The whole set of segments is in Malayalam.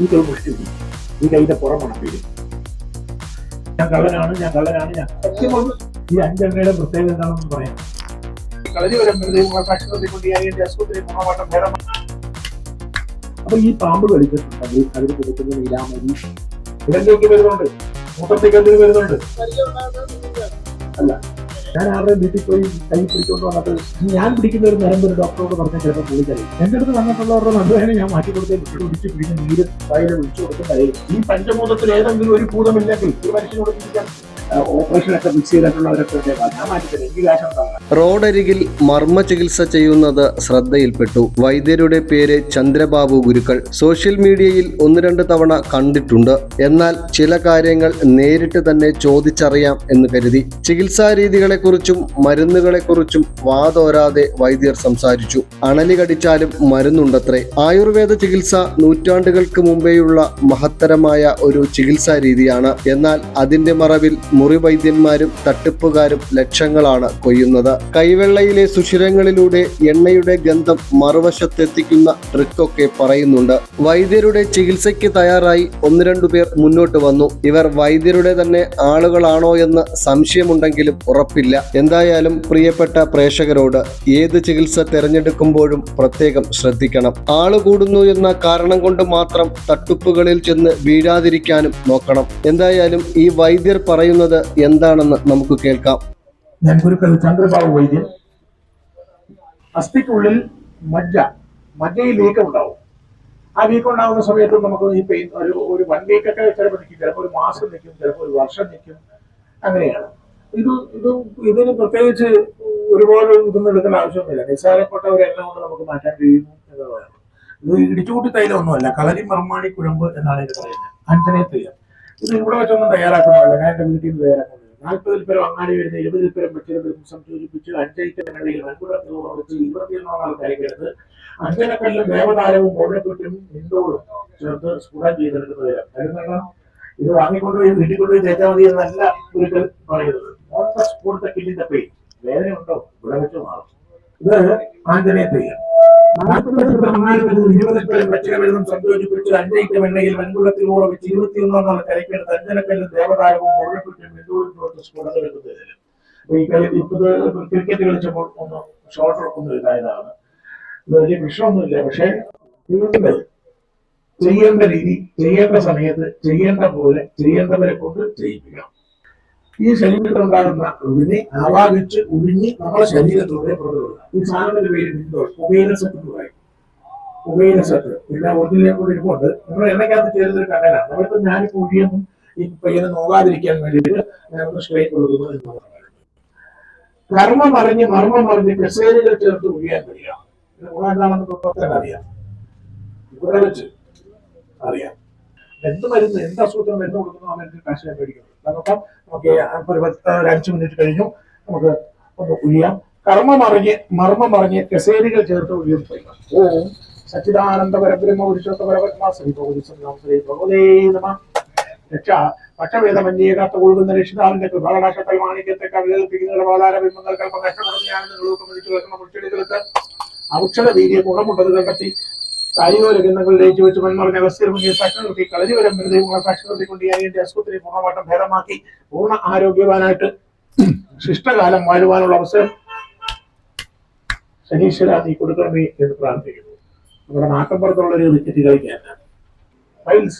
മുഷ്ടി പിടിക്കും. ഈ കൈയുടെ പുറമാണ് പേര്. ഞാൻ കള്ളനാണ് ഞാൻ കള്ളനാണ് ഞാൻ സത്യമാണ് ഈ അഞ്ചെണ്ണയുടെ പ്രത്യേകത എന്താണെന്ന് പറയാം. അതിന്റെ അപ്പൊ ഈ പാമ്പ് കളിച്ചിട്ടുണ്ടെങ്കിൽ അതിന് കൊടുക്കുന്ന നീലാമരി ഇടയ്ക്ക് വരുന്നുണ്ട്. മൂത്രത്തേക്ക് എന്തിന് വരുന്നുണ്ട്? അല്ല. ഞാൻ ആരുടെ വീട്ടിൽ പോയി കൈ പിടിച്ചുകൊണ്ട് വന്നിട്ട് ഞാൻ പിടിക്കുന്ന ഒരു നരമ്പ് ഒരു ഡോക്ടറോട് പറഞ്ഞാൽ ചിലപ്പോൾ പുള്ളിക്കറിയും എന്റെ അടുത്ത് വന്നിട്ടുള്ളവരുടെ നടുവേനെ ഞാൻ മാറ്റി കൊടുത്തേ പിടിച്ച് പിടിച്ച് നീര് വയലിൽ ഒഴിച്ചു കൊടുക്കും കഴിയും ഈ പഞ്ചഭൂതത്തിൽ ഏതെങ്കിലും ഒരു ഭൂതമില്ലെങ്കിൽ ഒരു മനുഷ്യനോട് പിടിക്കാൻ ഓപ്പറേഷൻ മിക്സ് ചെയ്തിട്ടുള്ളവരൊക്കെ റോഡരികിൽ മർമ്മ ചികിത്സ ചെയ്യുന്നത് ശ്രദ്ധയിൽപ്പെട്ടു. വൈദ്യരുടെ പേര് ചന്ദ്രബാബു ഗുരുക്കൾ. സോഷ്യൽ മീഡിയയിൽ ഒന്ന് രണ്ട് തവണ കണ്ടിട്ടുണ്ട്. എന്നാൽ ചില കാര്യങ്ങൾ നേരിട്ട് തന്നെ ചോദിച്ചറിയാം എന്ന് കരുതി. ചികിത്സാ രീതികളെക്കുറിച്ചും മരുന്നുകളെക്കുറിച്ചും വാതോരാതെ വൈദ്യർ സംസാരിച്ചു. അണലി കടിച്ചാലും മരുന്നുണ്ടത്രേ. ആയുർവേദ ചികിത്സ നൂറ്റാണ്ടുകൾക്ക് മുമ്പേയുള്ള മഹത്തരമായ ഒരു ചികിത്സാ രീതിയാണ്. എന്നാൽ അതിന്റെ മറവിൽ മുറിവൈദ്യന്മാരും തട്ടിപ്പുകാരും ലക്ഷങ്ങളാണ് കൊയ്യുന്നത്. കൈവെള്ളയിലെ സുഷിരങ്ങളിലൂടെ എണ്ണയുടെ ഗന്ധം മറുവശത്തെത്തിക്കുന്ന ട്രിക്കൊക്കെ പറയുന്നുണ്ട്. വൈദ്യരുടെ ചികിത്സയ്ക്ക് തയ്യാറായി ഒന്ന് രണ്ടു പേർ മുന്നോട്ട് വന്നു. ഇവർ വൈദ്യരുടെ തന്നെ ആളുകളാണോ എന്ന് സംശയമുണ്ടെങ്കിലും ഉറപ്പില്ല. എന്തായാലും പ്രിയപ്പെട്ട പ്രേക്ഷകരോട് ഏത് ചികിത്സ തിരഞ്ഞെടുക്കുമ്പോഴും പ്രത്യേകം ശ്രദ്ധിക്കണം. ആൾ കൂടുന്നു എന്ന കാരണം കൊണ്ട് മാത്രം തട്ടുപ്പുകളിൽ ചെന്ന് വീഴാതിരിക്കാനും നോക്കണം. എന്തായാലും ഈ വൈദ്യർ പറയുന്നത് എന്താണെന്ന് നമുക്ക് കേൾക്കാം. ഞാൻ ഗുരുക്കൾ ചന്ദ്രബാബു വൈദ്യൻ അസ്ഥിക്കുള്ളിൽ മജ്ജ മജ്ജയിൽ വീക്കം ഉണ്ടാവും. ആ വീക്കം ഉണ്ടാകുന്ന സമയത്ത് നമുക്ക് ഈ പെയിൻ ഒരു ഒരു വൺ വീക്കൊക്കെ ചിലപ്പോൾ നിൽക്കും. ചിലപ്പോൾ ഒരു മാസം നിൽക്കും ചിലപ്പോൾ ഒരു വർഷം നിൽക്കും. അങ്ങനെയാണ്. ഇത് ഇത് ഇതിന് പ്രത്യേകിച്ച് ഒരുപാട് ഇതൊന്നും എടുക്കുന്ന ആവശ്യമൊന്നുമില്ല. നിസ്സാരപ്പെട്ട ഒരു എണ്ണ കൊണ്ട് നമുക്ക് മാറ്റാൻ കഴിയുന്നു എന്നുള്ളതാണ്. ഇത് ഇടിച്ചുകൂട്ടി തൈലമൊന്നുമല്ല. കളരി മർമാണി കുഴമ്പ് എന്നാണ് ഇത് പറയുന്നത്. അഞ്ചനെ തൈലം. ഇത് ഇവിടെ വെച്ചൊന്നും തയ്യാറാക്കുന്നില്ല. ഞാൻ എന്റെ വീട്ടിൽ നിന്ന് തയ്യാറാക്കുന്നില്ല. നാൽപ്പതിൽ പേരും അങ്ങാടി വരുന്ന ഇരുപതിൽ പേരും മറ്റൊരു സംയോജിപ്പിച്ച് അഞ്ചൈറ്റങ്ങളിൽ വെച്ച് ഇരുപത്തിയൊന്നാം ആൾക്കാരിക്കരുത് അഞ്ചനക്കല്ലും ദേവതാരവും കോഴക്കുറ്റും നിന്തോടും ചേർത്ത് സ്ഫുടം ചെയ്തെടുക്കുന്നവരാണ് വരുന്നല്ലോ ഇത് വാങ്ങിക്കൊണ്ടുപോയി വീട്ടിൽ കൊണ്ടുപോയി തേച്ചാൽ മതി എന്നല്ല ഒരിക്കൽ പറയുന്നത്. സ്കൂളിന്റെ സ്കൂളത്തെ കില്ലിന്റെ പെയിൻ വേദന ഉണ്ടോ ഇവിടെ വെച്ച് മാറും. ഇത് ആഞ്ജനേയ തെയ്യം വെച്ചിരുന്നും സംയോജിപ്പിച്ച് അഞ്ചൈറ്റം എണ്ണയിൽ വെൺകുളത്തിലൂടെ വെച്ച് ഇരുപത്തിയൊന്നാം നാൾ കരയ്ക്കെടുത്ത് ക്രിക്കറ്റ് കളിച്ചപ്പോൾ ഒന്ന് ഇതായതാണ്. വലിയ വിഷമൊന്നുമില്ല. പക്ഷേ ചെയ്യേണ്ട രീതി ചെയ്യേണ്ട സമയത്ത് ചെയ്യേണ്ട പോലെ ചെയ്യേണ്ടവരെ കൊണ്ട് ചെയ്യിപ്പിക്കണം. ഈ ശരീരത്തിൽ ഉണ്ടാകുന്ന ഉഴിഞ്ഞ് ആവാഹിച്ച് ഉഴിഞ്ഞ് നമ്മളെ ശരീരത്തിലൂടെ പുറത്തുവിടുക. ഈ സാധനത്തിന്റെ പേര് മിന്തോൾ പുകയില സെറ്റ് എന്ന് പറയും. പുകയില സെറ്റ് പിന്നെ ഒറിജിനലെ കൂടി ഇരിപ്പുണ്ട്. നമ്മൾ എണ്ണയ്ക്കകത്ത് ചേരുന്നൊരു കണ്ണനാണ് നമ്മളിപ്പോ ഞാനിപ്പോ ഒഴിയൊന്നും ഈ പയ്യനെ നോക്കാതിരിക്കാൻ വേണ്ടിയിട്ട് സ്ട്രൈറ്റ് കൊടുക്കുന്നു എന്നുള്ളതാണ് കർമ്മം അറിഞ്ഞ് മർമ്മം അറിഞ്ഞ് കസേരികൾ ചേർത്ത് ഒഴിയാൻ കഴിയാം ഇത് ഗുണം എന്താണെന്ന് പ്രവർത്തനം അറിയാം. ഇവിടെ വെച്ച് അറിയാം. എന്ത് മരുന്ന് എന്ത് അസുഖത്തിന് മരുന്ന് കൊടുക്കുന്നു ആ മരുന്ന് ഞാൻ മേടിക്കുന്നു നമുക്ക് ഒരു പത്ത് മിനിറ്റ് കഴിഞ്ഞു. നമുക്ക് ഒന്ന് ഒഴിയാം കർമ്മമറിഞ്ഞ് മർമ്മമറിഞ്ഞ് കസേരികൾ ചേർത്ത് ചെയ്യുക ഓം സച്ചിദാനന്ദ പരബ്രഹ്മ പുരുഷോത്ത പരപത്മ ശ്രീ ഭഗവതി സംഗം ശ്രീ ഭഗവതേ നമ. രക്ഷ. പക്ഷവേദമന്യകാത്ത ഒഴുകുന്ന രക്ഷിതാവിന്റെ കൃപാകടാശത്തൽ മാണിക്യത്തെ കവിതൽപ്പിക്കുന്ന പാതാര ബിംബങ്ങൾ കൽപ്പം നിങ്ങൾക്ക് മതിച്ചു വെക്കുന്ന മുച്ചെടികൾക്ക് ഔഷധ വീര്യ ഗുണമുണ്ടത് കണ്ടെത്തി കായിക ഗന്ധങ്ങൾ ലയിച്ചു വെച്ച്. മൺമറിഞ്ഞ അവസ്ഥയിൽ മുന്നിൽ സാക്ഷി നിർത്തി കളരി വരം വെറുതെ സാക്ഷി കൊണ്ട് അതിന്റെ ആശുപത്രി പൂർണമായിട്ടും ഭേദമാക്കി. പൂർണ ആരോഗ്യവാനായിട്ട് ശിഷ്ടകാലം വാഴുവാനുള്ള അവസരം ശനീശ്വര നീ കൊടുക്കണമേ എന്ന് പ്രാർത്ഥിക്കുന്നു. നമ്മുടെ നാട്ടമ്പുറത്തുള്ള ഒരു വിക്കറ്റ് കളിക്കാൻ. ഫൈൽസ്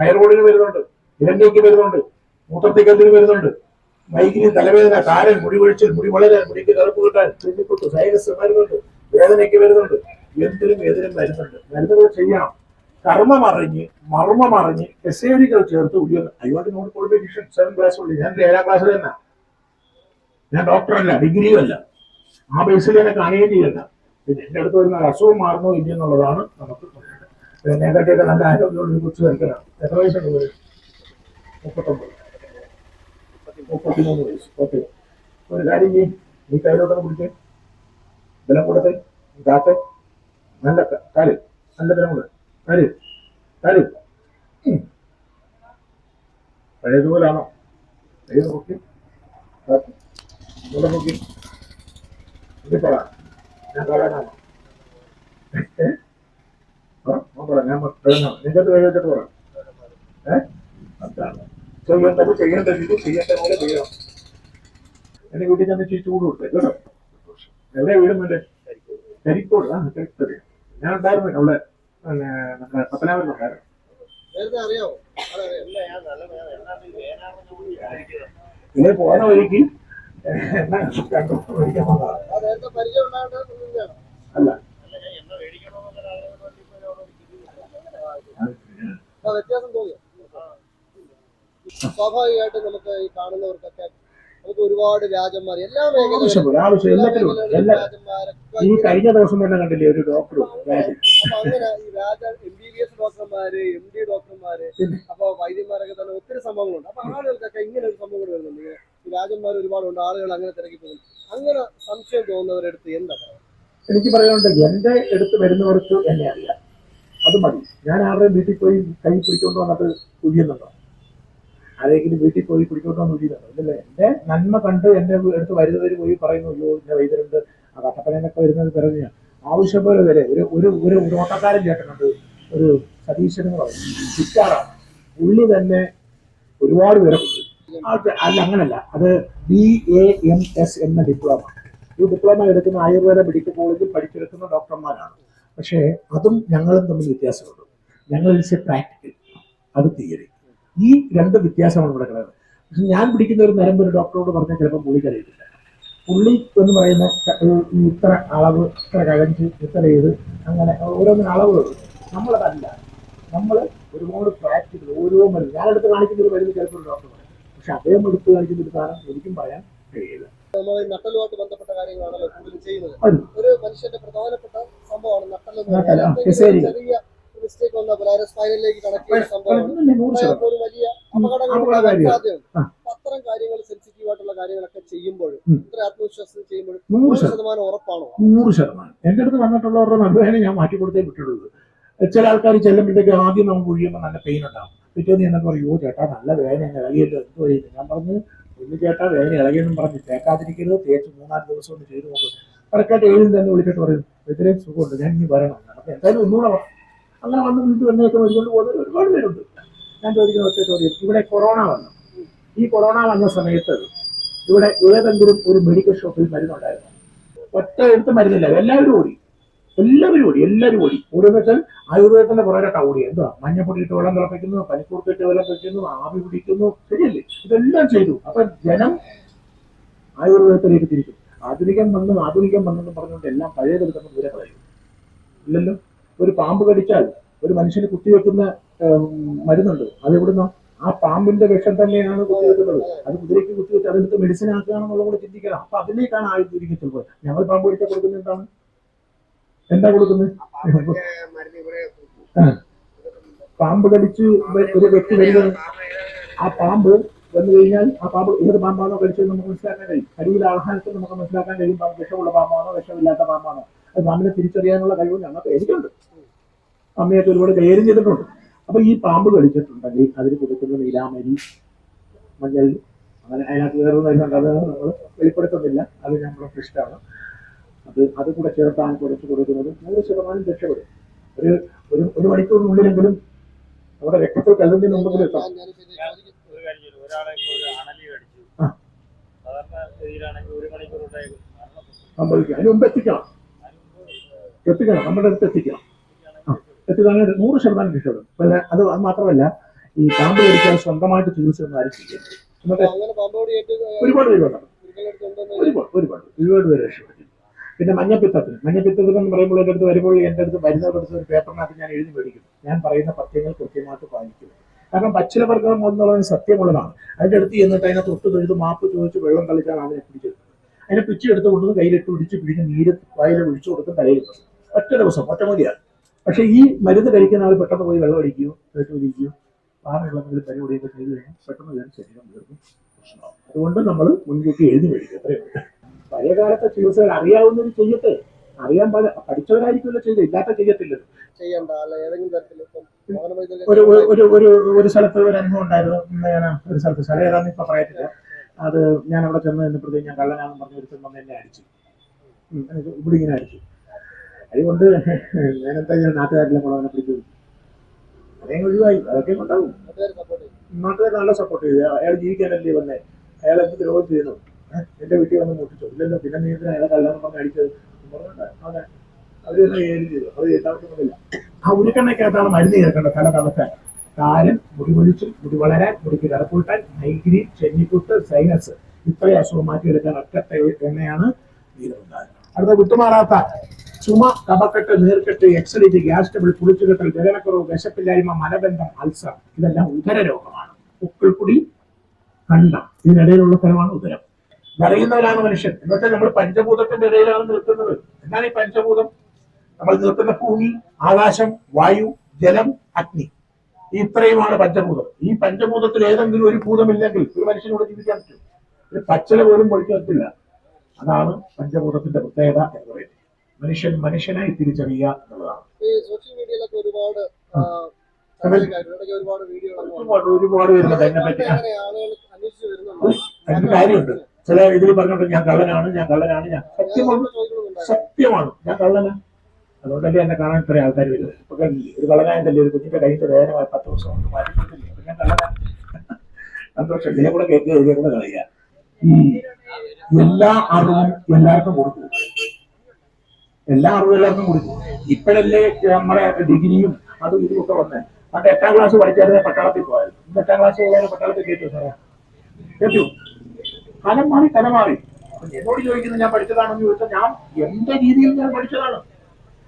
തൈറോയിഡിന് വരുന്നുണ്ട് ഇരണ്ടിക്ക് വരുന്നുണ്ട് മൂത്രത്തിക്കത്തിന് വരുന്നുണ്ട്. മൈക്കിന് തലവേദന കാരൻ മുടി ഒഴിച്ചിൽ മുടി വളരാൻ മുടിക്ക് കറുപ്പ് കിട്ടാൻ തുന്നിക്കൊട്ട് സൈനസ് വരുന്നുണ്ട് വേദനയ്ക്ക് വരുന്നുണ്ട്. എന്തിനും ഏതിലും വരുന്നുണ്ട്. മരുന്നുകൾ ചെയ്യണം. കർമ്മം അറിഞ്ഞ് മർമ്മം അറിഞ്ഞ് എസ്ஏഡികൾ ചേർത്ത് ഉദ്യോഗം I want not qualification seven class ഉള്ളു. ഞാൻ ഏഴാം ക്ലാസ് തന്നെ. ഞാൻ ഡോക്ടറല്ല ഡിഗ്രിയും അല്ല. ആ ബേസിൽ എന്നെ കാണുകയും ചെയ്യല്ല പിന്നെ എന്റെ അടുത്ത് വരുന്ന അസുഖം മാറുന്നോ ഇല്ലെന്നുള്ളതാണ് നമുക്ക് പറയേണ്ടത് നല്ല ആരോഗ്യമുള്ള കുറിച്ച് തിരക്കലാണ്. എത്ര വയസ്സുണ്ട് മുപ്പത്തൊമ്പത്. മുപ്പത്തിമൂന്ന് വയസ്സ്. ഓക്കെ ഒരു കാര്യം ചെയ്യും. നീ കയ്യിലോട്ടൊന്ന് പിടിച്ചേ ബലം കൊടുത്തേ. കാട്ടെ നല്ല ക- കാൽ. നല്ല ബലം കൊടു. കാൽ. കാൽ. പഴയതുപോലാണോ? കൈ നോക്കി. ഇവിടെ നോക്കി. ഇത് പറ. ഞാൻ പറയാനാണോ ഞാൻ പറയുന്ന നിന്റെ കഴിച്ചിട്ട് പറ. ഏ? അതാണ്. ചെയ്യേണ്ടത് ചെയ്യേണ്ടത് ഇത് ചെയ്യേണ്ട പോലെ ചെയ്യണം. എന്നെ വീട്ടിൽ ചെന്ന് ചീച്ചു ചൂട് കൊടുത്തേ. കേട്ടോ? എവിടെയാ വീടും വേണ്ടേ കരിക്കോട് ആ കരിക്കോട് ഞാൻ ഉണ്ടായിരുന്നു അവിടെ പിന്നെ നമ്മുടെ പത്തനാപുരം ഉണ്ടായിരുന്നു നേരത്തെ അറിയാമോ ഇതിലെ പോകുന്ന വഴിക്ക് കണ്ടു മേടിക്കാൻ വന്നതാണ്. അല്ല. വ്യത്യാസം തോന്നിയോ? സ്വാഭാവികമായിട്ടും നമുക്ക് ഈ കാണുന്നവർക്കൊക്കെ നമുക്ക് ഒരുപാട് വ്യാജന്മാർ എല്ലാ മേഖലയിലും ആവശ്യം എല്ലാത്തിലും. മേഖലകളിലും എല്ലാ ഈ കഴിഞ്ഞ ദിവസം തന്നെ കണ്ടില്ലേ ഒരു ഡോക്ടർ അങ്ങനെ ഈ വ്യാജ എം ബി ബി എസ് ഡോക്ടർമാര് എം ഡി ഡോക്ടർമാര് അപ്പൊ വൈദ്യന്മാരൊക്കെ തന്നെ ഒത്തിരി സംഭവങ്ങളുണ്ട്. അപ്പൊ ആളുകൾക്കൊക്കെ ഇങ്ങനെ ഒരു സംഭവം കൂടെ വരുന്നുണ്ട്. വ്യാജന്മാർ ഒരുപാടുണ്ട് ആളുകൾ അങ്ങനെ തിരക്കി പോകുന്നു. അങ്ങനെ സംശയം തോന്നുന്നവരെടുത്ത് എന്താ പറയുക എനിക്ക് പറയാനുണ്ട് എന്റെ അടുത്ത് വരുന്നവർക്ക് എന്നെ അറിയാം. അത് മതി. ഞാൻ ആരുടെയും വീട്ടിൽ പോയി കൈ പിടിച്ചോണ്ട് വന്നിട്ട് കുഴിയുന്നുണ്ടോ? ആരെങ്കിലും വീട്ടിൽ പോയി കുടിക്കോട്ടോ എന്ന് കുഴിയുന്നുണ്ടോ ഇല്ലല്ലേ എന്റെ നന്മ കണ്ട് എന്റെ അടുത്ത് വരുന്നവർ പോയി പറയുന്നു അയ്യോ ഇന്ന വൈദ്യരുണ്ട്. ആ കട്ടപ്പനയൊക്കെ വരുന്നത് പറഞ്ഞു ആവശ്യം പോലെ വരെ ഒരു ഒരു ഒരു ഓട്ടക്കാരൻ ചേട്ടനുണ്ട്. ഒരു സതീശൻ എന്ന് പറയും. ചിറ്റാറാണ് പുള്ളി തന്നെ ഒരുപാട് പേരെ അല്ല അങ്ങനല്ല. അത് ബി എ എം എസ് എന്ന ഡിപ്ലോമ. ഈ ഡിപ്ലോമ എടുക്കുന്ന ആയുർവേദ മെഡിക്കൽ കോളേജിൽ പഠിച്ചെടുക്കുന്ന ഡോക്ടർമാരാണ്. പക്ഷേ അതും ഞങ്ങളും തമ്മിൽ വ്യത്യാസമുണ്ട്. ഞങ്ങൾ പ്രാക്ടിക്കൽ. അത് തിയറി. ഈ രണ്ട് വ്യത്യാസമാണ് ഇവിടെ കിടക്കുന്നത്. പക്ഷെ ഞാൻ പിടിക്കുന്ന ഒരു നിലമ്പ് ഒരു ഡോക്ടറോട് പറഞ്ഞാൽ ചിലപ്പോൾ പുള്ളിക്കറിയത്തില്ല പുള്ളി എന്ന് പറയുന്ന ഇത്ര അളവ് ഇത്ര കഴഞ്ച് ഇത്ര ഇത് അങ്ങനെ ഓരോന്നിന് അളവുകൾ നമ്മളതല്ല. നമ്മൾ ഒരുപാട് പ്രാക്ടിക്കൽ ഓരോ മരുന്ന്. ഞാനെടുത്ത് കാണിക്കുന്ന ഒരു മരുന്ന് ചിലപ്പോൾ ഒരു ഡോക്ടർ പറയും. പക്ഷെ അദ്ദേഹം എടുത്ത് കാണിക്കുന്ന ഒരു സാധനം എനിക്കും പറയാൻ കഴിയില്ല. നമ്മൾ നട്ടലുമായിട്ട് ബന്ധപ്പെട്ട കാര്യങ്ങളാണല്ലോ കൂടുതൽ ചെയ്യുന്നത്. ഒരു മനുഷ്യന്റെ പ്രധാനപ്പെട്ട സംഭവമാണ് നട്ടൽ. ചെറിയ മിസ്റ്റേക്ക് കണക്ട് ചെയ്യുന്ന സംഭവം നൂറ് ശതമാനം. എന്റെ വലിയ അപകടങ്ങൾ അപകട ഉണ്ടാകാൻ കാര്യമാണ്. സാധ്യതയുണ്ട്. അത്തരം കാര്യങ്ങൾ സെൻസിറ്റീവ് ആയിട്ടുള്ള കാര്യങ്ങളൊക്കെ ചെയ്യുമ്പോൾ ഉം. ഇത്ര ആത്മവിശ്വാസത്തിൽ ചെയ്യുമ്പോൾ നൂറ് നൂറ് ശതമാനം. ശതമാനം ഉറപ്പാണോ? നൂറ് ശതമാനം. എന്റെ അടുത്ത് വന്നിട്ടുള്ളവരുടെ നടുവേദന ഞാൻ മാറ്റി കൊടുത്തേ വിട്ടിട്ടുള്ളൂ. ചില ആൾക്കാർ ചെല്ലുമ്പോഴത്തേക്ക് ആദ്യം നമുക്ക് ഒഴിയുമ്പോൾ നല്ല പെയിൻ ഉണ്ടാവും. പിറ്റേന്ന് എന്നൊക്കെ പറയും ഓ ചേട്ടാ നല്ല വേദന ഇളകിയല്ലോ. എന്ത് പറയുന്നത് ഞാൻ പറഞ്ഞു ഒന്ന് ചേട്ടാ വേദന ഇളകിയെന്നും പറഞ്ഞ്. തേക്കാതിരിക്കരുത്. തേച്ച് മൂന്നാൽ ദിവസം ഒന്ന് ചെയ്തു നോക്കും. കറക്റ്റായിട്ട് ഏഴിൽ തന്നെ വിളിച്ചിട്ട് പറയും ഇത്രയും സുഖമുണ്ട്. ഞാൻ ഇനി വരണം. എന്തായാലും ഒന്നുകൂടെ. അങ്ങനെ വന്ന് വീട്ടിൽ വന്നേക്കും മേടിച്ചുകൊണ്ട് പോകുന്നവർ ഒരുപാട് പേരുണ്ട്. ഞാൻ ചോദിക്കുന്ന ഒറ്റ ചോദ്യം ഇവിടെ കൊറോണ വന്നു. ഈ കൊറോണ വന്ന സമയത്ത് ഇവിടെ ഏതെങ്കിലും ഒരു മെഡിക്കൽ ഷോപ്പിൽ മരുന്നുണ്ടായിരുന്നു. ഒറ്റ എടുത്ത് മരുന്നില്ല എല്ലാവരും ഓടി. എല്ലാവരും ഓടി എല്ലാവരും ഓടി. ഓടിയെന്ന് വെച്ചാൽ ആയുർവേദത്തിന്റെ പുറകെട്ടാ ഓടി. എന്താ മഞ്ഞപ്പൊടി ഇട്ട് വെള്ളം തിളപ്പിക്കുന്നു പനിക്കൂർക്ക ഇട്ട് വെള്ളം വെക്കുന്നു ആവി പിടിക്കുന്നു. ശരിയല്ലേ? ഇതെല്ലാം ചെയ്തു. അപ്പൊ ജനം ആയുർവേദത്തിലേക്ക് തിരിച്ചു. ആധുനികം വന്നു ആധുനികം വന്നെന്ന് പറഞ്ഞുകൊണ്ട് എല്ലാം പഴയതെടുക്കുന്ന ദൂരെ കളയും ഇല്ലല്ലോ? ഒരു പാമ്പ് കടിച്ചാൽ ഒരു മനുഷ്യന് കുത്തിവെക്കുന്ന മരുന്നുണ്ട്. അത് എവിടുന്ന ആ പാമ്പിന്റെ വിഷം തന്നെയാണ് കുത്തിവെക്കുന്നത്. അത് കുതിരയ്ക്ക് കുത്തിവെച്ച് അതെടുത്ത് മെഡിസിൻ ആക്കുകയാണെന്നുള്ളത് കൂടെ ചിന്തിക്കണം. അപ്പൊ അതിലേക്കാണ് ആയുർവേദിക്ക് ചെല്ലുന്നത് ഞങ്ങൾ പാമ്പ് കടിച്ചാൽ കൊടുക്കുന്നത് എന്താണ്? എന്താ കൊടുക്കുന്നത്. പാമ്പ് കടിച്ച് ഒരു വ്യക്തി വരുന്നത് ആ പാമ്പ് വന്നു കഴിഞ്ഞാൽ ആ പാമ്പ് ഏത് പാമ്പാണോ കടിച്ചത് നമുക്ക് മനസ്സിലാക്കാൻ കഴിയും. കടിയിൽ ആഹാരത്തിൽ നമുക്ക് മനസ്സിലാക്കാൻ കഴിയും. വിഷമുള്ള പാമ്പാണോ വിഷമില്ലാത്ത പാമ്പാണോ. പാമ്പിനെ തിരിച്ചറിയാനുള്ള കഴിവ് ഞങ്ങൾക്ക് എനിക്കുണ്ട്. അമ്മയൊക്കെ ഒരുപാട് കൈകാര്യം ചെയ്തിട്ടുണ്ട്. അപ്പൊ ഈ പാമ്പ് കളിച്ചിട്ടുണ്ടെങ്കിൽ അതിന് കൊടുക്കുന്ന നീലാമരി മഞ്ഞൾ അങ്ങനെ അതിനകത്ത് വരുന്നുണ്ട് അത് നമ്മൾ വെളിപ്പെടുത്തുന്നില്ല. അത് ഞങ്ങളുടെ ഇഷ്ടമാണ്. അത് അത് കൂടെ ചേർത്താണ് കുറച്ച് കൊടുക്കുന്നത് നൂറ് ശതമാനം രക്ഷപ്പെടും. ഒരു ഒരു ഒരു മണിക്കൂറിനുള്ളിലെങ്കിലും നമ്മുടെ രക്തത്തിൽ കല്ലുന്നതിന് മുമ്പെങ്കിലും എത്താം. സംഭവിക്കും. അതിന് മുമ്പ് എത്തിക്കണം. എത്തിക്കണം നമ്മുടെ അടുത്ത് എത്തിക്കണം. ആ എത്തിക്കാണെങ്കിൽ നൂറ് ശതമാനം രക്ഷപ്പെടും പിന്നെ അത് അത് മാത്രമല്ല ഈ പാമ്പ് കടിക്കാൻ സ്വന്തമായിട്ട് ചികിത്സ ഒന്നും ആരും ചെയ്യരുത് ഒരുപാട് പേരുണ്ട് ഒരുപാട് ഒരുപാട് ഒരുപാട് പേര് രക്ഷപ്പെട്ടു. പിന്നെ മഞ്ഞപ്പിത്തത്തിന്. മഞ്ഞപ്പിത്തത്തിന് എന്ന് പറയുമ്പോൾ എന്റെ അടുത്ത് വരുമ്പോൾ എന്റെ അടുത്ത് വരുന്നവരുടെ ഒരു പേപ്പറിനകത്ത് ഞാൻ എഴുതി മേടിക്കും ഞാൻ പറയുന്ന പത്യങ്ങൾ കൃത്യമായിട്ട് പാലിക്കും കാരണം പച്ചിലവർഗം എന്നുള്ളത് സത്യമുള്ളതാണ്. അതിന്റെ അടുത്ത് ചെന്നിട്ട് അതിനെ തൊട്ട് തൊഴുത് മാപ്പ് ചോദിച്ച് വെള്ളം കളിച്ചാണ് അതിനെ പിടിച്ചെടുക്കുന്നത്. അതിനെ പിച്ചി എടുത്ത് കൊണ്ടുവന്ന് കയ്യിലിട്ട് പിടിച്ച് പിഴിഞ്ഞ് നീര് വായിൽ ഒഴിച്ചു കൊടുത്ത് തലയിൽ. ഒറ്റ ദിവസം ഒറ്റ മതിയാണ് പക്ഷേ ഈ മരുന്ന് കഴിക്കുന്ന ആൾ പെട്ടെന്ന് പോയി വെള്ളം അടിക്കുകയോ കേട്ട് കുടിക്കുകയോ പാറയുള്ള പനി കുടിയൊക്കെ ചെയ്ത് കഴിഞ്ഞാൽ പെട്ടെന്ന് ഞാൻ ശരീരം തീർക്കും പ്രശ്നമാവും. അതുകൊണ്ട് നമ്മൾ മുൻകൂട്ടി എഴുതി മേടിക്കും അത്രയും പഴയ കാലത്തെ ചികിത്സകൾ അറിയാവുന്നവർ ചെയ്യട്ടെ. അറിയാൻ പാടില്ല പഠിച്ചവരായിരിക്കുമല്ലോ ചെയ്ത് ഇല്ലാത്ത ചെയ്യത്തില്ല ചെയ്യണ്ട. അല്ല ഏതെങ്കിലും തരത്തിൽ ഒരു ഒരു- ഒരു ഒരു ഒരു സ്ഥലത്ത് ഒരു അനുഭവം ഉണ്ടായിരുന്നു. ഞാൻ ഒരു സ്ഥലത്ത് സ്ഥലം ഏതാണെന്ന് ഇപ്പൊ പറയത്തില്ല. അത് ഞാൻ അവിടെ ചെന്ന് നിന്നപ്പോഴത്തേക്ക് ഞാൻ കള്ളനാണെന്ന് പറഞ്ഞു ഒരുത്തൻ വന്ന് എന്നെ അടിച്ചു. ഇവിടെ ഇങ്ങനെ അടിച്ചു. അതുകൊണ്ട് ഞാനെന്താ ഞാൻ നാട്ടുകാരെല്ലാം കൊള്ളവനെ പിടിക്കും അതേ ഒഴിവായി. അതൊക്കെ ഉണ്ടാവും നാട്ടുകാർ നല്ല സപ്പോർട്ട് ചെയ്തു. അയാൾ ജീവിക്കാനല്ലേ വന്നേ. അയാൾ എന്ത് ദ്രോഹം ചെയ്യുന്നു? എന്റെ വീട്ടിൽ വന്ന് മുട്ടിച്ചു. ഇല്ലല്ലോ പിന്നെ നീ അയാളെ കല്യാണം പറഞ്ഞ് അടിച്ചത്? പറഞ്ഞോണ്ട് തന്നെ കൈകാര്യം ചെയ്തു. അവർ ഉണ്ടാക്കുന്നില്ല ആ ഉരുക്കണ്ണയ്ക്കകത്താണ് മരുന്ന് ചേർക്കേണ്ടത് തല തളർത്താൻ കാലം മുടി പൊഴിച്ചു മുടി വളരാൻ മുടിക്ക് കറപ്പൂട്ടാൻ മൈഗ്രീൻ ചെന്നിക്കുത്ത് സൈനസ് ഇത്രയും അസുഖം മാറ്റിയെടുക്കാൻ ഒറ്റ എണ്ണയാണ് നീരുണ്ടാകുന്നത് അടുത്ത വിട്ടുമാറാത്ത ചുമ കഫക്കെട്ട് നീർക്കെട്ട് എക്സലിറ്റി ഗ്യാസ് ടബിൾ പുളിച്ചുകെട്ടൽ ദഹനക്കുറവ് വിശപ്പില്ലായ്മ മലബന്ധം അൾസർ ഇതെല്ലാം ഉദര രോഗമാണ് ഉക്കിൾക്കുടി കണ്ടം. ഇതിനിടയിലുള്ള സ്ഥലമാണ് ഉദരം. നിറയുന്നവരാണ് മനുഷ്യൻ എന്നുവെച്ചാൽ നമ്മൾ പഞ്ചഭൂതത്തിന്റെ ഇടയിലാണ് നിൽക്കുന്നത്. എന്താണ് ഈ പഞ്ചഭൂതം? നമ്മൾ നിൽക്കുന്ന ഭൂമി ആകാശം വായു ജലം അഗ്നി. ഇത്രയുമാണ് പഞ്ചഭൂതം. ഈ പഞ്ചഭൂതത്തിൽ ഏതെങ്കിലും ഒരു ഭൂതമില്ലെങ്കിൽ ഒരു മനുഷ്യനോട് ജീവിക്കാൻ പറ്റും. ഒരു പച്ചല പോലും പറ്റില്ല. അതാണ് പഞ്ചഭൂതത്തിന്റെ പ്രത്യേകത എന്ന് പറയുന്നത്. മനുഷ്യൻ മനുഷ്യനായി തിരിച്ചറിയുക എന്നുള്ളതാണ്. സോഷ്യൽ മീഡിയയിലൊക്കെ ഒരുപാട് ഒരുപാട് ഒരുപാട് വരുന്നുണ്ട് അതിനെ പറ്റി. അതിന് കാര്യമുണ്ട്. ചില ഇതിൽ പറഞ്ഞോണ്ട് ഞാൻ കള്ളനാണ് ഞാൻ കള്ളനാണ് ഞാൻ സത്യമാണ്. സത്യമാണ്. ഞാൻ കള്ളന. അതുകൊണ്ടല്ലേ എന്നെ കാണാൻ ഇത്ര ആൾക്കാർ വരുന്നത്. ഇപ്പൊ ഒരു കള്ളനായതല്ലേ ഒരു കുഞ്ഞിന്റെ കയ്യിന്റെ വേദനമായി പത്ത് ദിവസം കൊണ്ട് ഞാൻ കള്ളനാണ് സന്തോഷം. ഇതിനെ കൂടെ കേൾക്കുക ഇതിനെ കൂടെ കളയുക എല്ലാ അറിവും എല്ലാവർക്കും കൊടുക്കും. എല്ലാ അറിവുകളും കൊടുക്കും ഇപ്പോഴല്ലേ നമ്മുടെ ഡിഗ്രിയും അതും ഇതും ഒക്കെ വന്നേ. പണ്ട് എട്ടാം ക്ലാസ് പഠിച്ചായിരുന്നേ പട്ടാളത്തിൽ പോയായിരുന്നു. ഇന്ന് എട്ടാം ക്ലാസ് കഴിഞ്ഞാൽ പട്ടാളത്തിൽ കേട്ടു സാറേ. കേട്ടു കാലം മാറി കല മാറി. എന്നോട് ചോദിക്കുന്നത് ഞാൻ പഠിച്ചതാണെന്ന് ചോദിച്ചാൽ ഞാൻ എന്റെ രീതിയിൽ ഞാൻ പഠിച്ചതാണ്.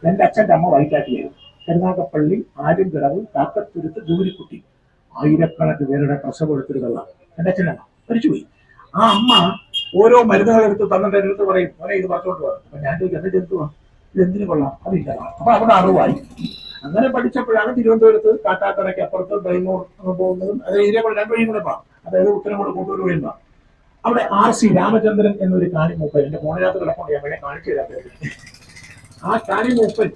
എന്റെ അച്ഛന്റെ അമ്മ വൈറ്റാട്ടിയായിരുന്നു കരുനാഗപ്പള്ളി ആര്യൻകിടവ് കാക്കത്തുരുത്ത് ദൂരിക്കുട്ടി. ആയിരക്കണക്കിന് പേരുടെ പ്രസവം എടുത്തിരുന്നതാണ് എന്റെ അച്ഛനമ്മ മരിച്ചുപോയി. ആ അമ്മ ഓരോ മരുന്നുകൾ എടുത്ത് തന്നിട്ട് എന്റെ അടുത്ത് പറയും മോനെ ഇത് പറഞ്ഞോണ്ട് പോകാം അപ്പൊ ഞാൻ ചോദിക്കും എന്നിട്ട് ചെലുത്തുവാ എന്തിനു കൊള്ളാം? അതില്ല. അപ്പൊ അവിടെ അറിവായി. അങ്ങനെ പഠിച്ചപ്പോഴാണ് തിരുവനന്തപുരത്ത് കാട്ടാക്കടയ്ക്ക് അപ്പുറത്ത് ബ്രൈമോർ പോകുന്നതും അതായത് ഇതിനെ കൂടെ രണ്ട് വഴിയും കൂടെ പോകാം അതായത് ഉത്തരംകൂടെ കൂട്ടൂർ വഴി പോകാം അവിടെ ആർ സി രാമചന്ദ്രൻ എന്നൊരു കാണി മൂപ്പൻ എന്റെ ഫോണിനകത്ത് കിടപ്പുണ്ട് ഞാൻ വേണേ കാണിച്ചു തരാം. ആ കാണി മൂപ്പൻ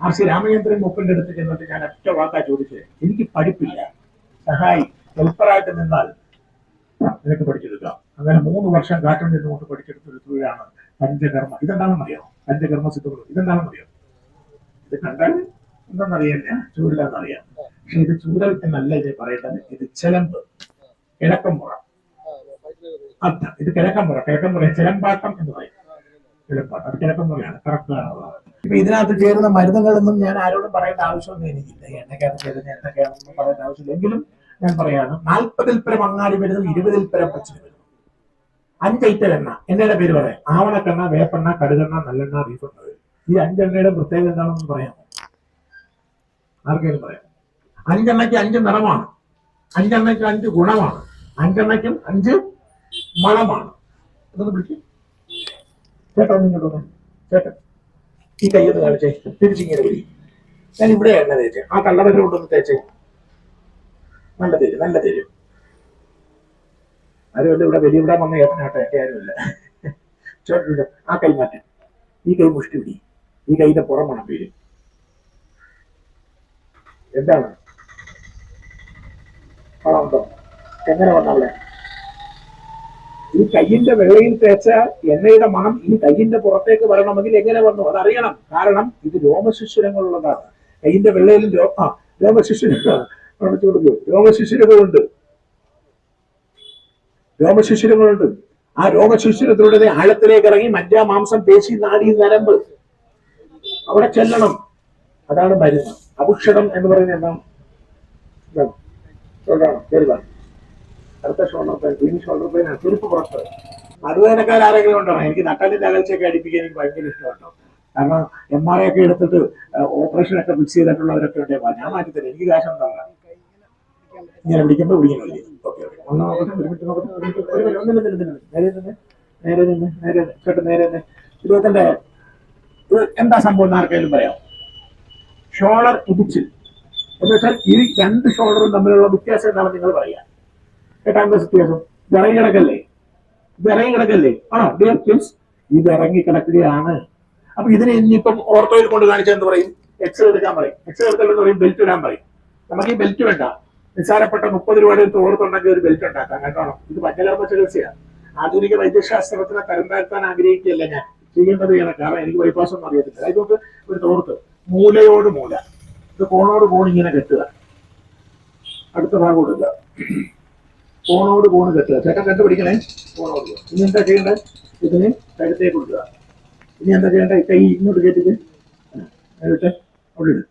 ആർ സി രാമചന്ദ്രൻ മൂപ്പന്റെ അടുത്ത് ചെന്നിട്ട് ഞാൻ ഒറ്റ വാക്കാ ചോദിച്ചത് എനിക്ക് പഠിപ്പില്ല. സഹായി. ഹെൽപ്പറായിട്ട് നിന്നാൽ നിനക്ക് പഠിച്ചെടുക്കാം. അങ്ങനെ മൂന്ന് വർഷം കാട്ടിൽ നിന്നുകൊണ്ട് പഠിച്ചെടുത്തൊരു തൊഴിലാണ് പഞ്ചകർമ്മ ഇതെന്താണെന്ന് അറിയാം പഞ്ചകർമ്മ സിദ്ധുകൾ ഇതെന്താണെന്ന് അറിയാം? ഇത് കണ്ടാൽ എന്താണെന്നറിയില്ല അറിയാം പക്ഷെ ഇത് ചൂരൽ എന്നല്ല ഇത് പറയേണ്ടത്. ഇത് ചെലമ്പ്. കിഴക്കമ്പുറ പുറ അത്ത ഇത് കിഴക്കം ഇത് കിഴക്കമ്പുറ കിഴക്കമ്പുറ ചെലമ്പാട്ടം എന്ന് പറയും. ചിലമ്പാട്ടം. അത് കിഴക്കമ്പുറയാണ് കറക്റ്റാണ് ഇപ്പൊ ഇതിനകത്ത് ചേരുന്ന മരുന്നുകളൊന്നും ഞാൻ ആരോടും പറയേണ്ട ആവശ്യമൊന്നും എനിക്കില്ല. എന്നൊക്കെയാണ് എണ്ണക്കകത്ത് ചേരുന്ന എന്തൊക്കെയാണെന്നും പറയേണ്ട ആവശ്യമില്ല. എങ്കിലും ഞാൻ പറയാണ് നാൽപ്പതിൽ പരം അങ്ങാടി മരുന്നും ഇരുപതിൽ പരം പച്ചില എണ്ണ എണ്ണയുടെ പേര് പറയാം. ആവണക്കെണ്ണ വേപ്പെണ്ണ കടുകെണ്ണ നല്ലെണ്ണ റീഫെണ്ണ ഈ അഞ്ചെണ്ണയുടെ പ്രത്യേകത എന്താണെന്ന് പറയാമോ? ആർക്കെങ്കിലും പറയാം. അഞ്ചെണ്ണയ്ക്ക് അഞ്ച് നിറമാണ്. അഞ്ചെണ്ണയ്ക്ക് അഞ്ച് ഗുണമാണ്. അഞ്ചെണ്ണയ്ക്കും അഞ്ച് മണമാണ്. അതൊന്ന് പിടിക്കും. ചേട്ടാ ഈ കയ്യൊന്ന് കാണിച്ചേ. തിരിച്ചിങ്ങനെ പിടി ഞാൻ ഇവിടെ എണ്ണ തേച്ചേ. ആ കള്ളവരെ തേച്ചേ. നല്ല തേര് നല്ല തേര്. ആരുമല്ല ഇവിടെ വലിയ ഇവിടെ വന്ന ഏട്ടനാട്ടെ എന്റെ ആരുമല്ല ചേട്ടൻ ആ കൈ മാറ്റി ഈ കൈ മുഷ്ടി പിടി. ഈ കൈയുടെ പുറം മണം പേര്. എന്താണ്? പണമുണ്ടോ എങ്ങനെ വന്നവിടെ ഈ കയ്യിന്റെ വെള്ളയിൽ തേച്ച എണ്ണയുടെ മണം ഈ കയ്യിന്റെ പുറത്തേക്ക് വരണമെങ്കിൽ എങ്ങനെ വന്നു? അതറിയണം. കാരണം ഇത് രോമശിശിരങ്ങളുള്ളതാണ്. കയ്യിന്റെ വെള്ളയിലും രോ ആ ഉണ്ട് രോമശിശിരങ്ങളുണ്ട്. ആ രോമശിശിരത്തിലൂടെ ആഴത്തിലേക്ക് ഇറങ്ങി മജ്ജ മാംസം പേശി നാടി നരമ്പ് അവിടെ ചെല്ലണം. അതാണ് മരുന്ന്. അഭുക്ഷണം എന്ന് പറയുന്നത് എന്താണ്? ഇതാണ്. ഷോൾഡറാണ്. ഉണ്ടോ? എനിക്ക് നട്ടലിന്റെ അകൽച്ചയൊക്കെ അടിപ്പിക്കാൻ എനിക്ക് ഭയങ്കര ഇഷ്ടമാട്ടോ. കാരണം എം ആർ ഐ ഒക്കെ എടുത്തിട്ട് ഓപ്പറേഷൻ ഒക്കെ ഫിക്സ് ചെയ്തിട്ടുള്ളവരൊക്കെ ഉണ്ട് ഞാൻ മാറ്റി തരാം. എനിക്ക് കാശം തരാം ഇങ്ങനെ വിളിക്കുമ്പോൾ പിടിക്കണമല്ലേ ഓക്കെ ഓക്കെ. ഒന്ന് നോക്കട്ടെ മിനിറ്റ് നോക്കട്ടെ ഒരു മിനിറ്റ്. ഒരു ഒന്നില്ല നില്ല നേരെ തന്നെ നേരെ നേരെ നേരെ ഇരുപത്തിന്റെ എന്താ സംഭവം എന്ന് ആർക്കെങ്കിലും പറയാം ഷോളർ ഇടിച്ചിൽ എന്ന് വെച്ചാൽ ഈ രണ്ട് ഷോളറും തമ്മിലുള്ള വ്യത്യാസം എന്താണെന്ന് നിങ്ങൾ പറയാം എട്ടാം ക്ലാസ് വ്യത്യാസം? വിറങ്ങി കിടക്കല്ലേ? വിറങ്ങി കിടക്കല്ലേ? ആണോ? ഡിയർ കിഡ്സ് ഇത് ഇറങ്ങി കിടക്കുകയാണ്. അപ്പൊ ഇതിനെ ഇനിയിപ്പം ഓർത്തോയിൽ കൊണ്ട് കാണിച്ചെന്ന് പറയും? എക്സ് എടുക്കാൻ പറയും. എക്സ് എടുക്കലെന്ന് പറയും ബെൽറ്റ് ഇടാൻ പറയും. നമുക്ക് ഈ ബെൽറ്റ് വേണ്ട. നിസ്സാരപ്പെട്ട മുപ്പത് രൂപയുടെ തോർത്തുണ്ടെങ്കിൽ ഒരു ബെൽറ്റ് ഉണ്ടാക്കാം കേട്ടോ? ഇത് പഞ്ചകർമ്മ ചികിത്സയാണ് ആധുനിക വൈദ്യശാസ്ത്രത്തിനെ തരം താഴ്ത്താൻ ആഗ്രഹിക്കുകയല്ല ഞാൻ. ചെയ്യേണ്ടത് ചെയ്യണം കാരണം എനിക്ക് ബൈപ്പാസ് ഒന്നും അറിയത്തില്ല. അതായത് ഒരു തോർത്ത് മൂലയോട് മൂല. ഇത് കോണോട് കോൺ ഇങ്ങനെ കെട്ടുക. അടുത്ത ഭാഗം കൊടുക്കുക. കോണോട് കോണ് കെട്ടുക. ചേട്ടൻ കണ്ടുപിടിക്കണേ? കോണോട് കോൺ ഇനി എന്താ ചെയ്യേണ്ടത്? ഇതിന് കഴുത്തേക്ക് കൊടുക്കുക. ഇനി എന്താ ചെയ്യേണ്ടത്? കൈ ഇങ്ങോട്ട് കയറ്റിട്ട് അവിടെ ഇടും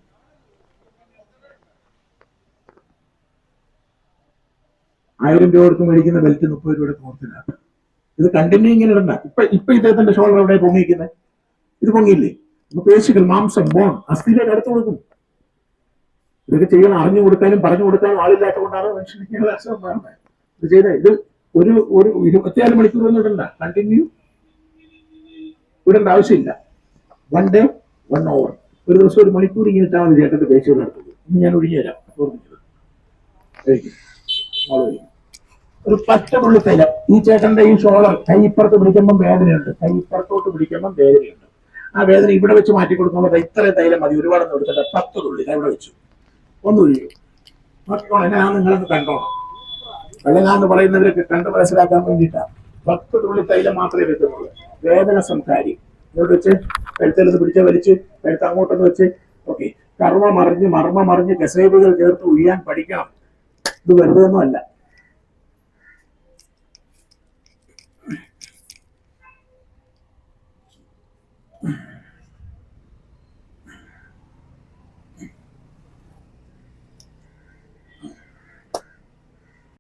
ആയിരം രൂപ കൊടുത്ത് മേടിക്കുന്ന ബെൽറ്റ് മുപ്പത് രൂപയുടെ തോർത്തിലാണ് ഇത് കണ്ടിന്യൂ ഇങ്ങനെ ഇടണ്ട. ഇപ്പൊ ഇപ്പൊ ഇദ്ദേഹത്തിന്റെ ഷോൾഡർ എവിടെ പൊങ്ങിയിരിക്കുന്നത് ഇത് പൊങ്ങിയില്ലേ? അപ്പൊ പേശികൾ മാംസം ബോൺ അസ്ഥിയിലേക്ക് അടുത്ത് കൊടുക്കും. ഇതൊക്കെ ചെയ്യണം. അറിഞ്ഞു കൊടുക്കാനും പറഞ്ഞു കൊടുക്കാനും ആളില്ലാത്തതുകൊണ്ടാണ് മനുഷ്യന് ഇങ്ങനെ അസുഖം വരുന്നത് ഇത് ചെയ്തേ. ഇത് ഒരു ഒരു ഇരുപത്തിനാല് മണിക്കൂർ ഒന്നും ഇടണ്ട. കണ്ടിന്യൂ ഇടേണ്ട ആവശ്യമില്ല. വൺ ഡേ വൺ ഓവർ ഒരു ദിവസം ഒരു മണിക്കൂർ ഇങ്ങനെ ഇട്ടാൽ മതി ചേട്ടന്റെ പേശികൾ നടത്തുന്നത് ഞാൻ ഒഴിഞ്ഞു തരാം. ഓർമ്മിച്ചത് കഴിക്കും മോൾ കഴിക്കും ഒരു പച്ചമുള്ളി തൈല ഈ ചേട്ടന്റെ ഈ ഷോളർ കൈപ്പുറത്ത് പിടിക്കുമ്പം പിടിക്കുമ്പോൾ വേദനയുണ്ട്. കൈപ്പുറത്തോട്ട് പിടിക്കുമ്പം പിടിക്കുമ്പോൾ വേദനയുണ്ട്. ആ വേദന ഇവിടെ വെച്ച് മാറ്റി കൊടുക്കുമ്പോൾ ഇത്രയും തൈലം മതി. ഒരുപാട് എടുത്തിട്ട് പത്ത് തുള്ളി ഇവിടെ വെച്ചു. ഒന്ന് നോക്കിക്കോളാം എങ്ങനെയാ നിങ്ങളൊന്ന് കണ്ടോണം വെള്ളനാന്ന് പറയുന്നവരൊക്കെ കണ്ട് മനസ്സിലാക്കാൻ വേണ്ടിയിട്ടാണ് പത്ത് തുള്ളി തൈലം മാത്രമേ വെക്കുന്നുള്ളൂ വേദന സംസാരി. ഇങ്ങോട്ട് വെച്ച് കഴുത്തലത്ത് പിടിച്ച വലിച്ച് കഴുത്ത് അങ്ങോട്ടൊന്ന് വെച്ച്. ഓക്കെ. കർമ്മ മറിഞ്ഞ് മർമ്മ മറിഞ്ഞ് കസേബുകൾ ചേർത്ത് ഉയ്യാൻ പഠിക്കണം. ഇത് വെറുതെ ഒന്നും അല്ല. Mm-hmm.